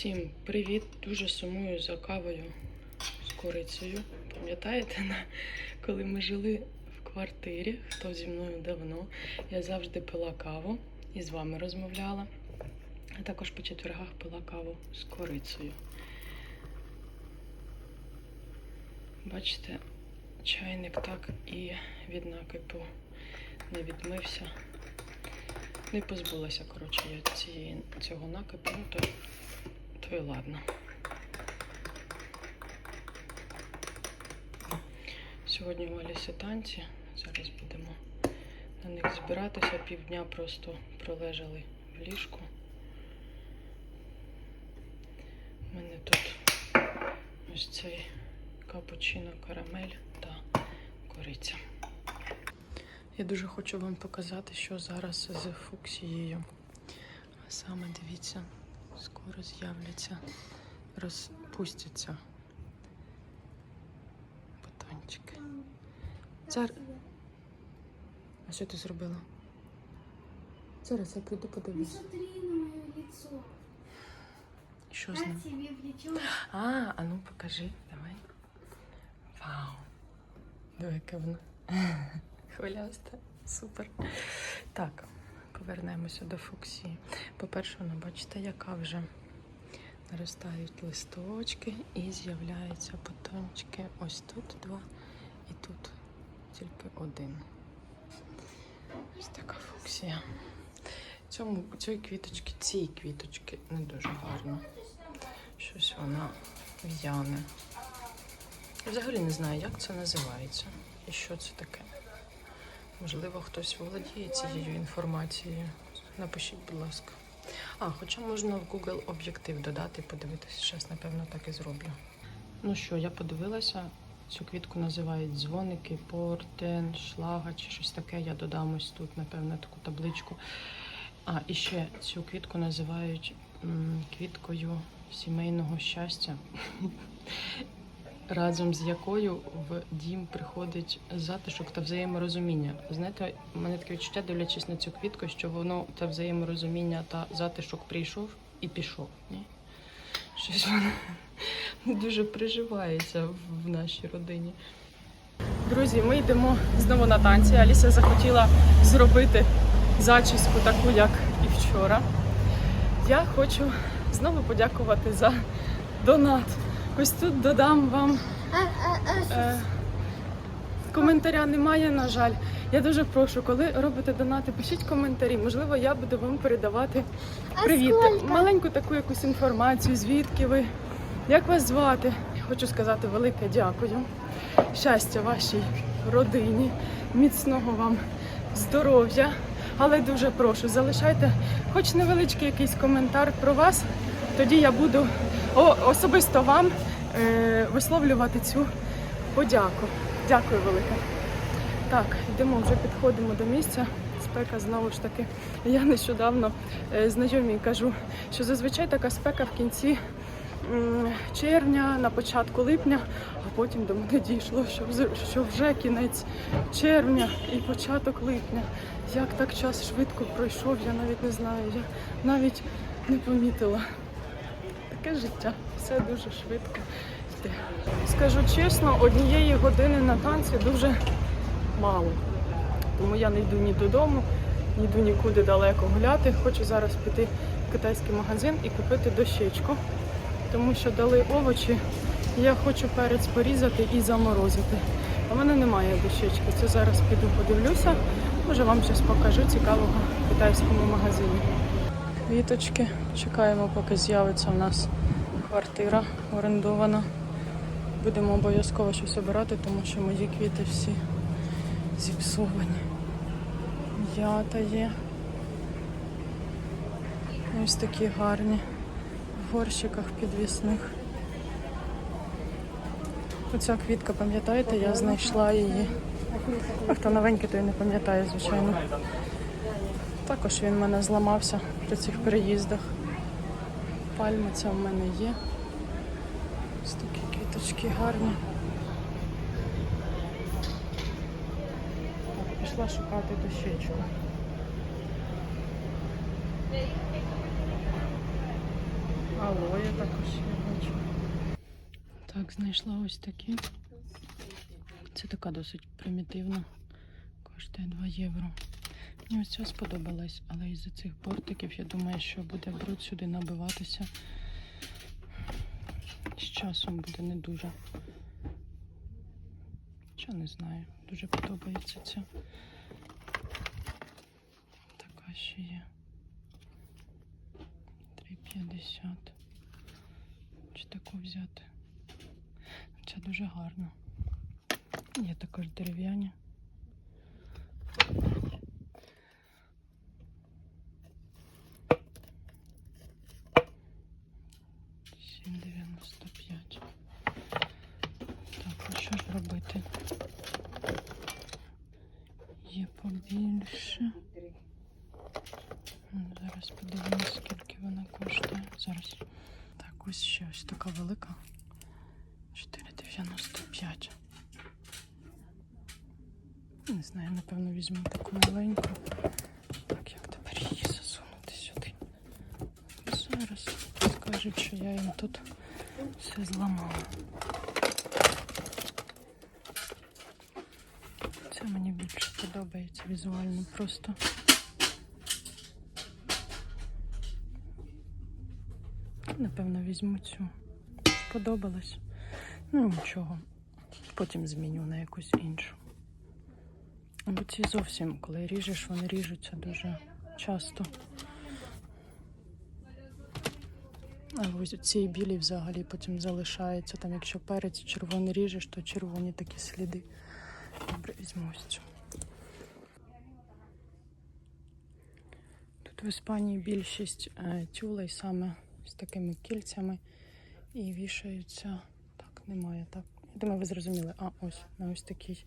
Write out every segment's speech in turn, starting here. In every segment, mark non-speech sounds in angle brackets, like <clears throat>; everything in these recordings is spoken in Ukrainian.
Всім привіт! Дуже сумую за кавою з курицею. Пам'ятаєте, коли ми жили в квартирі, хто зі мною давно, я завжди пила каву і з вами розмовляла. А також по четвергах пила каву з курицею. Бачите, чайник так і від накипу не відмився. Не позбулася, коротше, я цієї, цього накипу, ну, то, то і ладно. Сьогодні у Алісі танці. Зараз будемо на них збиратися. Півдня просто пролежали в ліжку. У мене тут ось цей капучино карамель та кориця. Я дуже хочу вам показати, що зараз з фуксією. А саме дивіться, скоро з'являться, розпустяться батончики. Зараз. А що ти зробила? Зараз я піду подивлюсь. на мое лицо. Що з ним? А, а ну покажи, давай. Вау. Диви, яке воно. <laughs> Хвилясте. Супер. Так, повернемося до фуксії. По-перше, ну, бачите, яка вже наростають листочки і з'являються бутончики. Ось тут два і тут тільки один. Ось така фуксія. Цьому, цій квіточки, цій квіточки не дуже гарно. Щось вона в'яне. Взагалі не знаю, як це називається і що це таке. Можливо, хтось володіє цією інформацією. Напишіть, будь ласка. А, хоча можна в Google об'єктив додати подивитися. Зараз, напевно, так і зроблю. Ну що, я подивилася. Цю квітку називають дзвоники, портен, шлага чи щось таке. Я додам ось тут, напевно, таку табличку. А, і ще цю квітку називають м, квіткою сімейного щастя, разом з якою в дім приходить затишок та взаєморозуміння. Знаєте, у мене таке відчуття, дивлячись на цю квітку, що воно те взаєморозуміння та затишок прийшов і пішов. Ні? Щось воно <laughs> дуже приживається в нашій родині. Друзі, ми йдемо знову на танці. Аліся захотіла зробити зачіску таку, як і вчора. Я хочу знову подякувати за донат. Ось тут додам вам Е, коментаря немає, на жаль. Я дуже прошу, коли робите донати, пишіть коментарі. Можливо, я буду вам передавати привіт. Маленьку таку якусь інформацію, звідки ви, як вас звати. Хочу сказати велике дякую. Щастя вашій родині, міцного вам здоров'я. Але дуже прошу, залишайте хоч невеличкий якийсь коментар про вас. Тоді я буду особисто вам е, висловлювати цю подяку. Дякую велике. Так, йдемо, вже підходимо до місця. Спека знову ж таки. Я нещодавно е, знайомій кажу, що зазвичай така спека в кінці червня, на початку липня, а потім до мене дійшло, що вже кінець червня і початок липня. Як так час швидко пройшов, я навіть не знаю. Я навіть не помітила. Таке життя, все дуже швидко йде. Скажу чесно, однієї години на танці дуже мало. Тому я не йду ні додому, ні йду нікуди далеко гуляти. Хочу зараз піти в китайський магазин і купити дощечку, тому що дали овочі. Я хочу перець порізати і заморозити. В мене немає дощечки. Це зараз піду подивлюся. Може вам щось покажу цікавого в китайському магазині. Квіточки. Чекаємо, поки з'явиться в нас квартира орендована. Будемо обов'язково щось обирати, тому що мої квіти всі зіпсовані. Ята є. Ось такі гарні. В горщиках підвісних. Оця квітка, пам'ятаєте, я знайшла її. А хто новенький, той не пам'ятає, звичайно. Також він в мене зламався при цих переїздах. Пальма ця в мене є. Ось такі квіточки гарні. Так, пішла шукати дощечку. Алоє також я бачу. Так, знайшла ось такі. Це така досить примітивна. Коштує 2 євро. Мені ось ця сподобалась, але із-за цих бортиків я думаю, що буде бруд сюди набиватися. З часом буде не дуже. Що не знаю, дуже подобається ця. Така ще є. 3,50. Чи таку взяти? Це дуже гарно. Є також дерев'яні. Сім дев'яносто п'ять. Так, а що ж робити? Є побільше. Зараз подивимось, скільки вона коштує. Зараз. Так, ось ще ось така велика. 4,95. Не знаю, напевно, візьму таку маленьку. Так, як тепер її засунути сюди? Зараз скажуть, що я їм тут все зламала. Це мені більше подобається візуально просто. Напевно, візьму цю. Сподобалось. Ну нічого. Потім зміню на якусь іншу. Бо ці зовсім, коли ріжеш, вони ріжуться дуже часто. А ось ці білі взагалі потім залишаються. Там, якщо перець червоний ріжеш, то червоні такі сліди. Добре, візьму ось цю. В Іспанії більшість е, тюлей саме з такими кільцями і вішаються. Так, немає так. Думаю, ви зрозуміли. А, ось на ось такій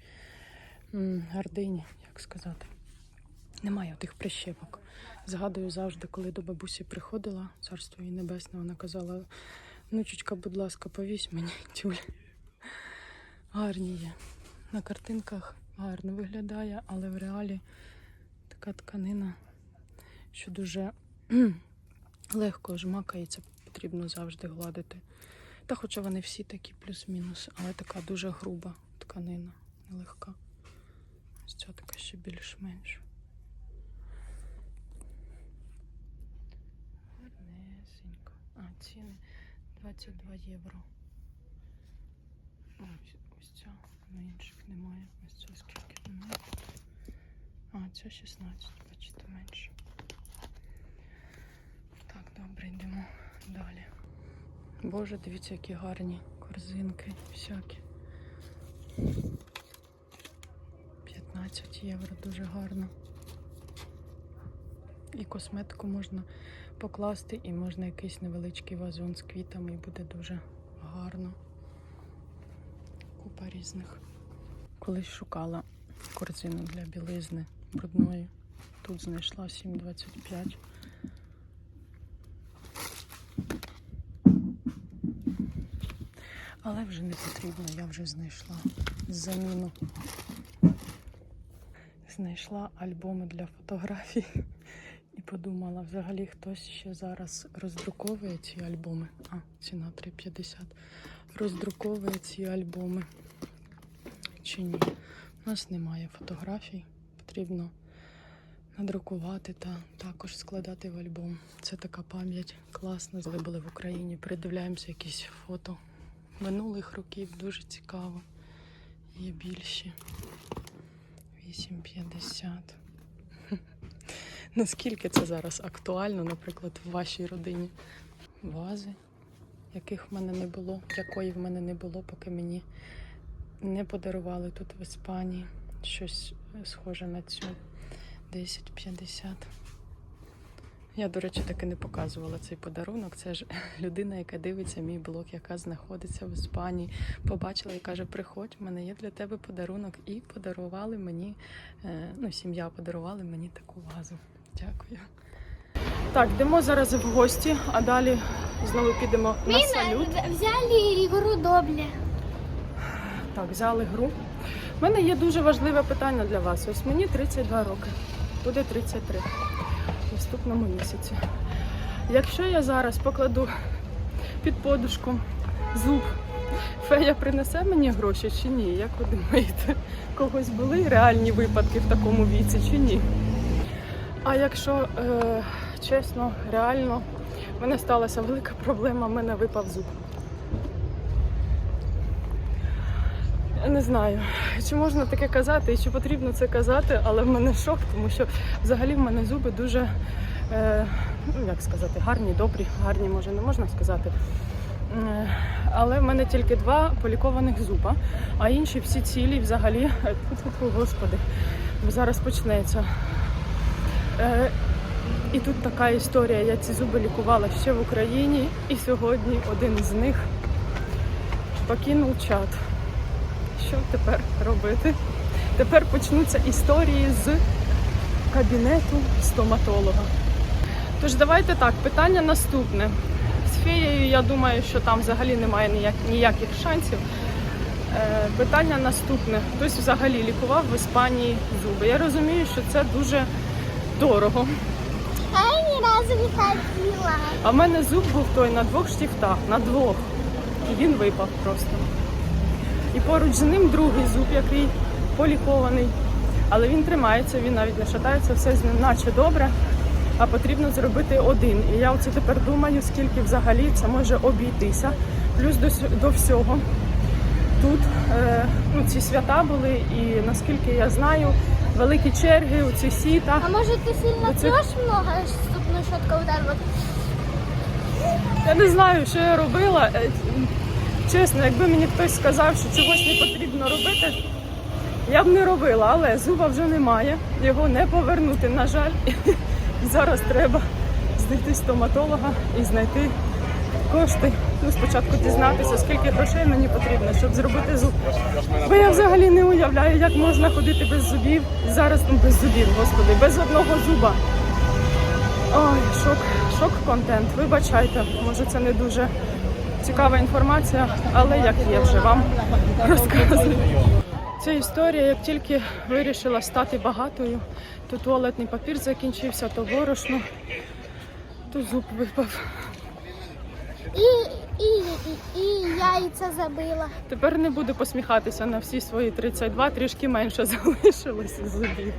гардині, як сказати. Немає тих прищепок. Згадую завжди, коли до бабусі приходила, царство їй небесне, вона казала: внучечка, будь ласка, повісь мені тюль. Гарні є. На картинках гарно виглядає, але в реалі така тканина, що дуже <clears throat> легко жмакається, потрібно завжди гладити. Та хоча вони всі такі плюс-мінус, але така дуже груба тканина, нелегка. Ось ця така ще більш-менш. Гарнесенько. А, ціни 22 євро. Ось, ось ця, на інших немає. Ось ця скільки немає. А, ця 16, бачите, менше. Добре, йдемо далі. Боже, дивіться, які гарні корзинки всякі. 15 євро дуже гарно. І косметику можна покласти, і можна якийсь невеличкий вазон з квітами, і буде дуже гарно. Купа різних. Колись шукала корзину для білизни брудної. Тут знайшла 7,25. Але вже не потрібно, я вже знайшла заміну. Знайшла альбоми для фотографій і подумала, взагалі хтось ще зараз роздруковує ці альбоми. А, ціна 3,50. Роздруковує ці альбоми. Чи ні? У нас немає фотографій. Потрібно надрукувати та також складати в альбом. Це така пам'ять класна. Коли були в Україні, передивляємося якісь фото минулих років. Дуже цікаво. Є більші. 8,50. <laughs> Наскільки це зараз актуально, наприклад, в вашій родині? Вази, яких в мене не було, якої в мене не було, поки мені не подарували тут в Іспанії. Щось схоже на цю 10,50. Я, до речі, таки не показувала цей подарунок. Це ж <laughs> людина, яка дивиться мій блог, яка знаходиться в Іспанії. Побачила і каже: Приходь, в мене є для тебе подарунок. І подарували мені, е, ну, сім'я подарували мені таку вазу. Дякую. Так, йдемо зараз в гості, а далі знову підемо на салют. Взяли ігру добле. Так, взяли гру. У мене є дуже важливе питання для вас. Ось мені 32 роки, буде 33 в наступному місяці. Якщо я зараз покладу під подушку, зуб. Фея принесе мені гроші чи ні? Як ви думаєте, когось були реальні випадки в такому віці чи ні? А якщо е, чесно, реально, в мене сталася велика проблема, в мене випав зуб. Не знаю, чи можна таке казати і чи потрібно це казати, але в мене шок, тому що взагалі в мене зуби дуже, е, ну як сказати, гарні, добрі, гарні, може, не можна сказати. Е, Але в мене тільки два полікованих зуба, а інші всі цілі взагалі. е, Господи, зараз почнеться. Е, І тут така історія. Я ці зуби лікувала ще в Україні, і сьогодні один з них покинув чат. Що тепер робити? Тепер почнуться історії з кабінету стоматолога. Тож давайте так, питання наступне. З феєю, я думаю, що там взагалі немає ніяк, ніяких шансів. Е, питання наступне. Хтось взагалі лікував в Іспанії зуби. Я розумію, що це дуже дорого. Я ні разу не ходила. А в мене зуб був той на двох штифтах, на двох. І він випав просто. І поруч з ним другий зуб, який полікований. Але він тримається, він навіть не шатається, все з ним наче добре. А потрібно зробити один. І я оце тепер думаю, скільки взагалі це може обійтися. Плюс до, до всього тут е, ну, ці свята були, і наскільки я знаю, великі черги, оці сіта. А може ти сильно Оце- трешь много щетку вот так? Я не знаю, що я робила. Чесно, якби мені хтось сказав, що чогось не потрібно робити, я б не робила, але зуба вже немає. Його не повернути, на жаль. <laughs> Зараз треба знайти стоматолога і знайти кошти. Ну, спочатку дізнатися, скільки грошей мені потрібно, щоб зробити зуб. Бо я взагалі не уявляю, як можна ходити без зубів. Зараз ну, без зубів, господи, без одного зуба. Ой, шок, шок контент. Вибачайте, може це не дуже цікава інформація, але як є вже вам розказую. Ця історія, як тільки вирішила стати багатою, то туалетний папір закінчився, то борошно, то зуб випав. І, і, і, і яйця забила. Тепер не буду посміхатися на всі свої 32, трішки менше <laughs> залишилося зубів.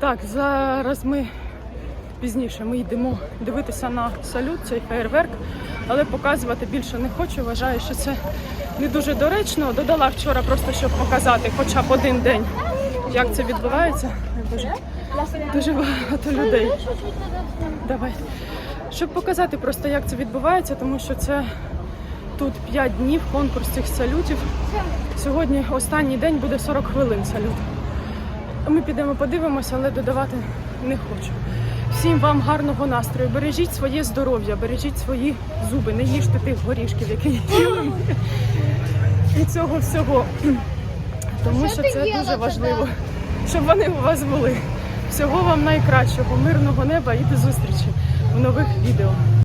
Так, зараз ми пізніше ми йдемо дивитися на салют, цей феєрверк, але показувати більше не хочу. Вважаю, що це не дуже доречно. Додала вчора просто, щоб показати хоча б один день, як це відбувається. Боже, дуже багато людей. Давай. Щоб показати просто, як це відбувається, тому що це тут 5 днів конкурс цих салютів. Сьогодні останній день буде 40 хвилин салют. Ми підемо подивимося, але додавати не хочу. Всім вам гарного настрою. Бережіть своє здоров'я, бережіть свої зуби, не їжте тих горішків, які їли. І цього всього. Тому Що це дуже важливо, щоб вони у вас були. Всього вам найкращого, мирного неба і до зустрічі в нових відео.